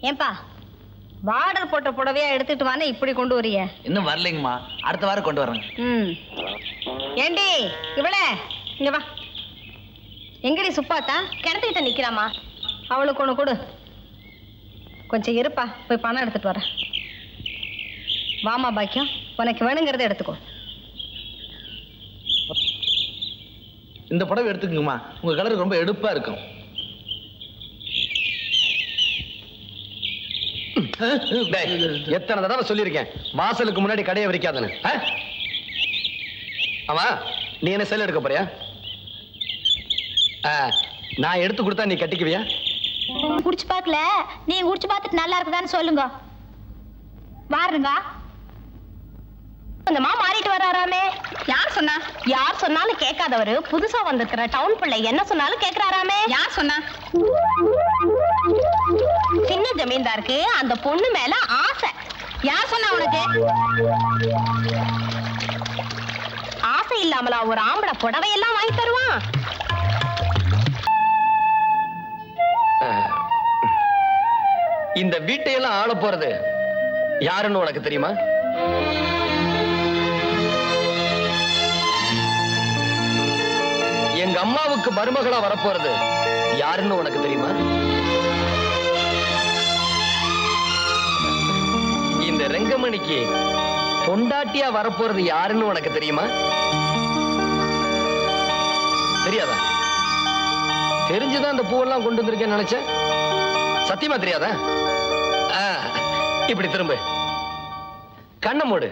ஏன்பா பார்டர் போட்ட புடவையா எடுத்துட்டு வானே இப்படி கொண்டு வரிய இன்னும் வரலைங்கம்மா. அடுத்த வாரம் கொண்டு வரேங்க ம். ஏண்டி இவளே இங்க வா. எங்கடி சுப்பாத்தா? கிணத்துக்கிட்ட நிக்கிறாமா அவளுக்கு ஒன்று கொடு. கொஞ்சம் இருப்பா போய் பணம் எடுத்துட்டு வரேன். வாமா பாக்கியம். உனக்கு வேணுங்கிறத எடுத்துக்கோ. இந்த புடவை எடுத்துக்கங்கம்மா. உங்க கலருக்கு ரொம்ப எடுப்பா இருக்கும். எத்தனை தடவை சொல்லியிருக்கேன்? வாசலுக்கு முன்னாடி கடையை விரிக்காதுன்னு? ஆமா நீ என்ன செல் எடுக்க போறியா? நான் எடுத்து கொடுத்தா நீ கட்டிக்குவியா? குடிச்சு பார்க்கல. நீங்க குடிச்சு பார்த்துட்டு நல்லா இருக்குதான்னு சொல்லுங்க. வாருங்க. மாறிட்டு யார் சொன்னா? யார் சொன்னாலும் கேட்காதவரு. புதுசா வந்திருக்கிற டவுன் பிள்ளை என்ன சொன்னாலும் கேக்குறாராமே யார் சொன்னா? சின்ன ஜமீன்தாருக்கு அந்த பொண்ணு மேல ஆசை. யார் சொன்னா உனக்கு? ஆசை இல்லாமலா ஒரு ஆம்பளை புடவை எல்லாம் வாங்கி தருவான்? இந்த வீட்டையெல்லாம் ஆள போறது யாருன்னு உனக்கு தெரியுமா? எங்க அம்மாவுக்கு மருமகளா வரப்போறது யாருன்னு உனக்கு தெரியுமா? இந்த ரெங்கமணிக்கு பொண்டாட்டியா வரப்போறது யாருன்னு உனக்கு தெரியுமா? தெரியாதா? தெரிஞ்சுதான் அந்த பூவெல்லாம் கொண்டு வந்திருக்கேன்னு நினைச்சேன். சத்தியமா தெரியாதா? இப்படி திரும்ப. கண்ண மூடு.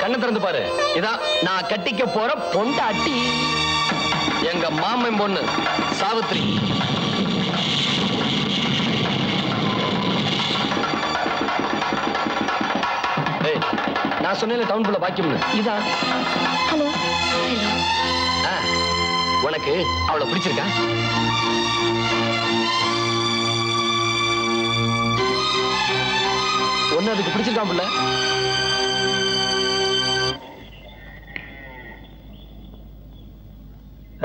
கண்ணை திறந்து பாரு. இதான் நான் கட்டிக்க போற பொண்டாட்டி. எங்க மாமன் பொண்ணு சாவித்ரி நான் சொன்னேன் டவுன் குள்ள பாக்கியம்னு இதான் ஹலோ ஆ, உனக்கு அவளை பிடிச்சிருக்கா? ஒன்னு அதுக்கு பிடிச்சிருக்கான் புள்ள.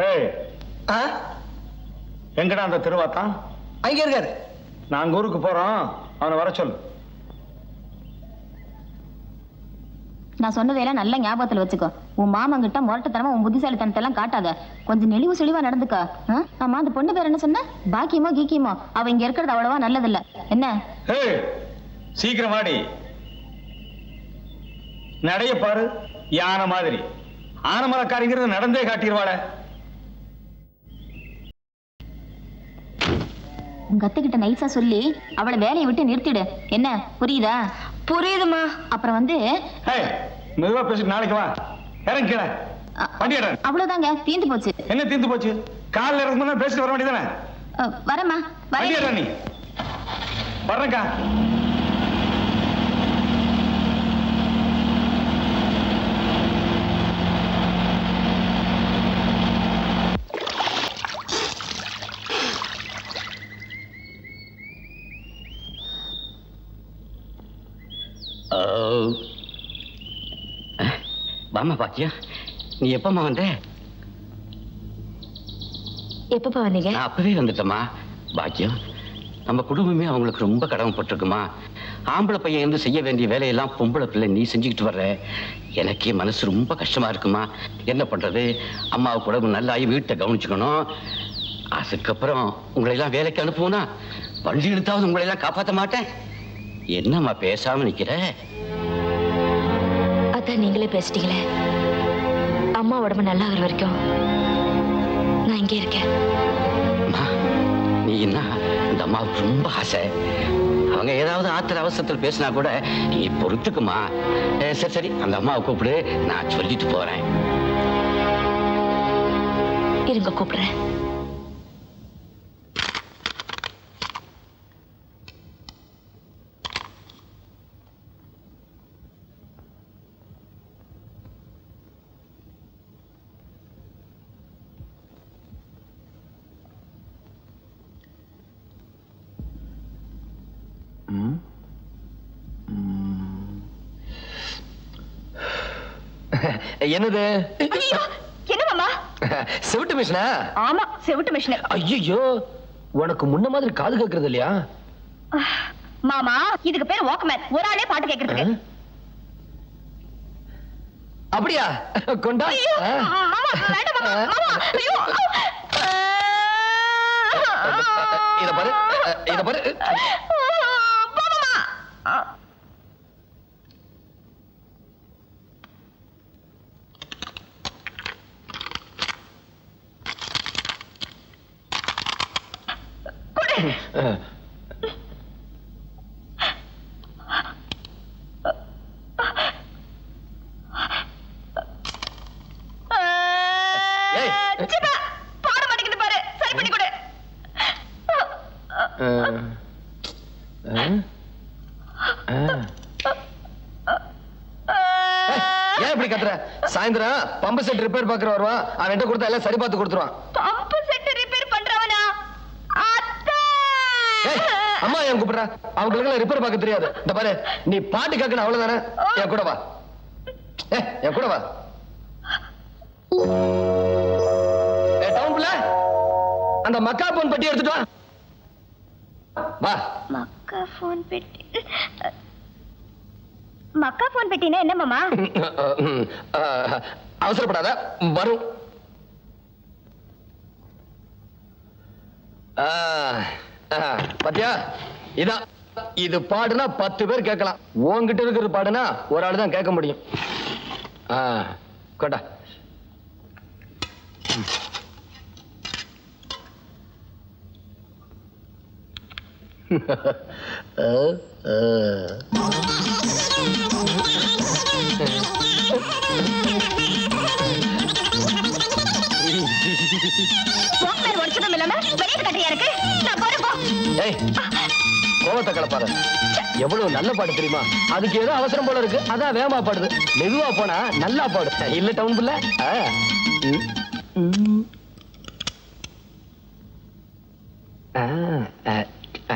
ஏய் ஆ, எங்கடா அந்த திருவாத்தான் அங்க இருக்காரு. நாங்க ஊருக்கு போறோம். அவனை வர சொல்லு. நான் சொன்னதையெல்லாம் நல்ல ஞாபகத்துல வச்சுக்கோ. உன் மாமன் கிட்ட முரட்டுத்தனமா உன் புத்திசாலித்தனத்தை எல்லாம் காட்டாத. கொஞ்சம் நெளிவு சுழிவா நடந்துக்க? ஆமா அந்த பொண்ணு பேர் என்ன சொன்ன? பாக்கியமோ கீக்கியமோ? அவ இங்க இருக்கிறது அவ்வளவா நல்லதில்ல. என்ன? சீக்கிரம் வாடி. நடைய பாரு யானை மாதிரி. ஆனமரக்காரிங்கிறது நடந்தே காட்டிடுவாள உங்க அத்தைகிட்ட நைஸா சொல்லி அவளை வேலையை விட்டு நிறுத்திடு. என்ன புரியுதா? புரியுதுமா. அப்புறம் வந்து மெதுவா பேசிட்டு நாளைக்கு வா. இறங்க கீழே. அவ்வளவுதாங்க தீந்து போச்சு. என்ன தீர்ந்து போச்சு? காலில் இறங்க முன்னாடி பேசிட்டு வர வேண்டியதானே வண்டி வரேன். நீ. வர்றேன்க்கா. வாமா பாக்கியா நீ எப்பமா வந்த? எப்பப்பா வந்தீங்க? நான் அப்பவே வந்துட்டேம்மா. பாக்கியம் நம்ம குடும்பமே அவங்களுக்கு ரொம்ப கடமைப்பட்டிருக்குமா ஆம்பளை பையன் இருந்து செய்ய வேண்டிய வேலையெல்லாம் பொம்பளை பிள்ளை நீ செஞ்சுக்கிட்டு வர்ற. எனக்கே மனசு ரொம்ப கஷ்டமா இருக்குமா? என்ன பண்றது? அம்மாவுக்கு உடம்பு நல்லாயி வீட்டை கவனிச்சுக்கணும். அதுக்கப்புறம் உங்களை எல்லாம் வேலைக்கு அனுப்புவோனா வண்டி எடுத்தாவது உங்களை எல்லாம் காப்பாற்ற மாட்டேன். என்னம்மா பேசாம நிக்கிற? அதான் நீங்களே பேசிட்டீங்களே. அம்மா உடம்பு நல்லா ஆகுற வரைக்கும் நான் இங்கே இருக்கேன். நீ என்ன? இந்த அம்மாவுக்கு ரொம்ப ஆசை. அவங்க ஏதாவது ஆத்திர அவசரத்தில் பேசினா கூட நீ பொறுத்துக்குமா? சரி சரி அந்த அம்மாவை கூப்பிடு. நான் சொல்லிட்டு போறேன். இருங்க கூப்பிடுறேன். என்னது? என்ன மாமா? செவிட்டு மிஷினா? ஆமா செவிட்டு மிஷின். ஐயோ உனக்கு முன்ன மாதிரி காது கேட்கறது இல்லையா? மாமா இதுக்கு பேர் வாக்மேன் ஒரு ஆளே பாட்டு கேட்கறதுக்கு அப்படியா? கொண்டா? ஐயோ, ஆ. மாமா, வேண்டாம் மாமா, மாமா, ஐயோ. இத பாரு இத பாரு போ, மாமா. ஏய். சிப்பா, பாட மாட்டேங்குது பாரு சரி பண்ணி கொடு ஏன் இப்படி கத்துற சாயந்தரம் பம்பு செட் ரிப்பேர் பாக்குற வருவான். அவன்கிட்ட கொடுத்தா எல்லாம் சரி பார்த்து கொடுத்துருவான் பம்பு செட் ரிப்பேர் பண்றவனா அத்தை ஏய், அம்மா என் கூப்பிடுறா? அவங்களுக்கு ரிப்பேர் பார்க்க தெரியாது. இந்த பாரு நீ பாட்டு கேட்கணும் அவ்வளவுதானே? என் கூட வா. என் கூட வா. அந்த மக்கா போன் பெட்டி எடுத்துட்டு வா. வா. மக்கா போன் பெட்டி. மக்கா போன் பெட்டினா என்ன மாமா? அவசரப்படாத வரும். ஆஹ், பாத்தியா? இதான் இது பாடுனா பத்து பேர் கேட்கலாம். உன்கிட்ட இருக்கிற பாடுனா ஒரு ஆள் தான் கேட்க முடியும். ஆ கொண்டா. அஹ். வாக்மேன் உடச்சதும் இல்லாம வெளியே கட்டையா இருக்கு? நான் போறேன் போ. ஏய் கோவத்தை கலப்பாத. எவ்வளவு நல்ல பாட்டு தெரியுமா? அதுக்கு ஏதோ அவசரம் போல இருக்கு. அதான் வேகமா பாடுது. மெதுவா போனா நல்லா பாடு இல்ல டவுன் புள்ள. ஆ.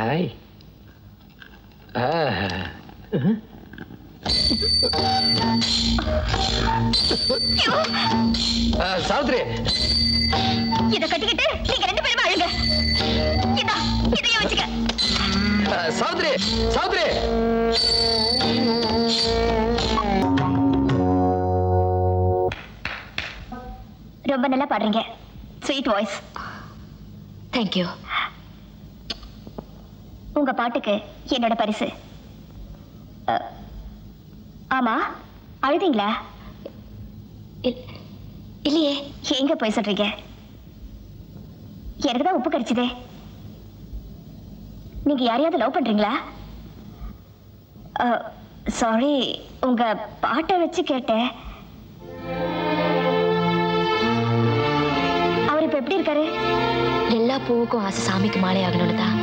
ஆய். ஆ, சாவித்ரி இத கட்டிக்கிட்டு நீங்க ரெண்டு பேருமே அழுங்க. இதா இதையே வச்சுக்க. ஆ, சாவித்ரி சாவித்ரி ரொம்ப நல்லா பாடுறீங்க. ஸ்வீட் வாய்ஸ் தேங்க்யூ உங்க பாட்டுக்கு என்னோட பரிசு. ஆமா அழுதீங்களா? இல்லையே. எங்க போய் சொல்றீங்க? எனக்கு தான் உப்பு கடிச்சதே நீங்க யாரையாவது லவ் பண்றீங்களா? சாரி உங்க பாட்டை வச்சு கேட்டேன். அவர் இப்ப எப்படி இருக்காரு? எல்லா பூவுக்கும் ஆசை சாமிக்கு மாலை ஆகணும்னு தான்.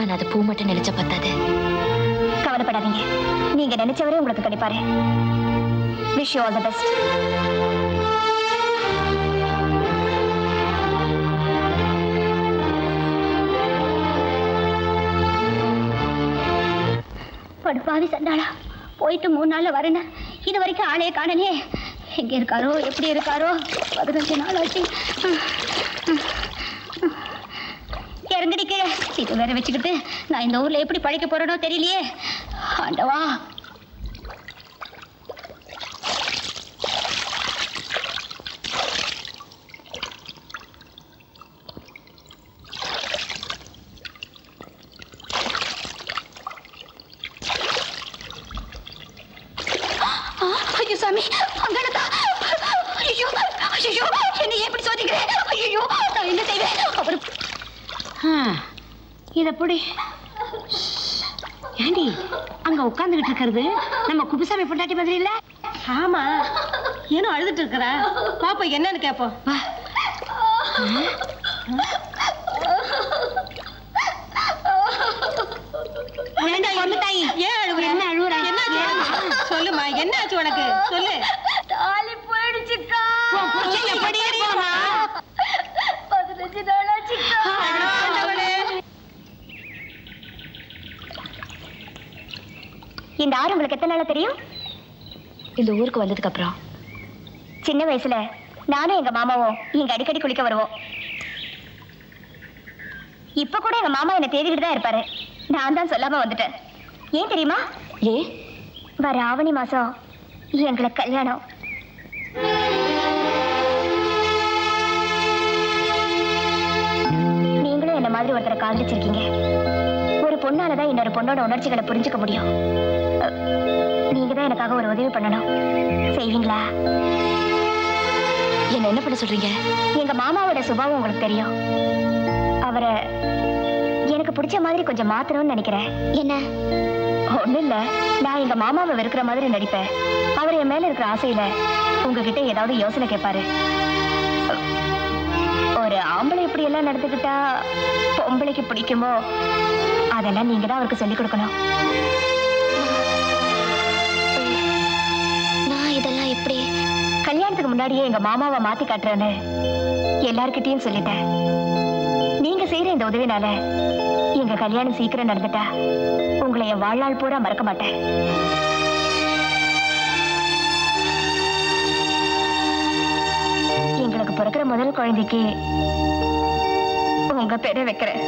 ஆனா அது பூ மட்டும் நினைச்சா பத்தாது. கவலைப்படாதீங்க. நீங்க நினைச்சவரே உங்களுக்கு கிடைப்பாரு wish you all the best படுப்பாவி சண்டாளா. போயிட்டு மூணு நாள்ல வரேன்னு. இது வரைக்கும் ஆளையே காணலையே. எங்க இருக்காரோ எப்படி இருக்காரோ. பதினஞ்சு நாள் ஆச்சு. இறங்கடி கீழே. இது வேற வச்சுக்கிட்டு நான் இந்த ஊர்ல எப்படி பழைக்க போறேனோ தெரியலையே. ஆண்டவா ஐயோ சாமி அங்கனக்கா ஐயோ ஐயோ என்ன எப்படி சோதிக்கிறேன் ஐயோ நான் என்ன செய்வேன் அவர் இத புடி. ஏண்டி அங்க உட்கார்ந்துகிட்டு இருக்கிறது? நம்ம குப்புசாமி பொண்டாட்டி மாதிரி இல்ல? ஆமா. ஏனோ அழுதுட்டு இருக்கிறா? பாப்பா என்னன்னு கேப்போம். ஏன் அழுவுற? என்ன அழுவுற? என்னாச்சு? உனக்கு? சொல்லுமா என்னாச்சு உனக்கு? சொல்லு. இந்த ஆறு உங்களுக்கு எத்தனை நாளா தெரியும்? இந்த ஊருக்கு வந்ததுக்கு அப்புறம். சின்ன வயசுல நானும் எங்க மாமாவும் இங்க அடிக்கடி குளிக்க வருவோம். இப்ப கூட எங்க மாமா என்ன தேடிக்கிட்டு தான் இருப்பாரு. நான் தான் சொல்லாம வந்துட்டேன். ஏன் தெரியுமா? ஏ? வர ஆவணி மாசம் எங்களுக்கு கல்யாணம். நீங்களும் என்ன மாதிரி ஒருத்தரை காதலிச்சிருக்கீங்க? ஒரு பொண்ணாலதான் இன்னொரு பொண்ணோட உணர்ச்சிகளை புரிஞ்சுக்க முடியும். நீங்க தான் எனக்காக ஒரு உதவி பண்ணணும். செய்வீங்களா? என்ன என்ன பண்ண சொல்றீங்க? எங்க மாமாவோட சுபாவம் உங்களுக்கு தெரியும். அவரை எனக்கு பிடிச்ச மாதிரி கொஞ்சம் மாத்தணும்னு நினைக்கிறேன். என்ன? ஒண்ணும் இல்ல. நான் எங்க மாமாவை வெறுக்கிற மாதிரி நடிப்பேன். அவர் என் மேல இருக்கிற ஆசையில உங்ககிட்ட ஏதாவது யோசனை கேட்பாரு. ஒரு ஆம்பளை இப்படி எல்லாம் நடந்துக்கிட்டா பொம்பளைக்கு பிடிக்குமோ? அதெல்லாம் நீங்க தான் அவருக்கு சொல்லிக் கொடுக்கணும். முன்னாடியே எங்க மாமாவை மாத்தி கட்டுறேன்னு எல்லார்கிட்டயும் சொல்லிட்டேன். நீங்க செய்யற இந்த உதவினால எங்க கல்யாணம் சீக்கிரம் நடந்துட்டா உங்களை என் வாழ்நாள் பூரா மறக்க மாட்டேன். எங்களுக்கு பிறக்கிற முதல் குழந்தைக்கு உங்க பேரை வைக்கிறேன்.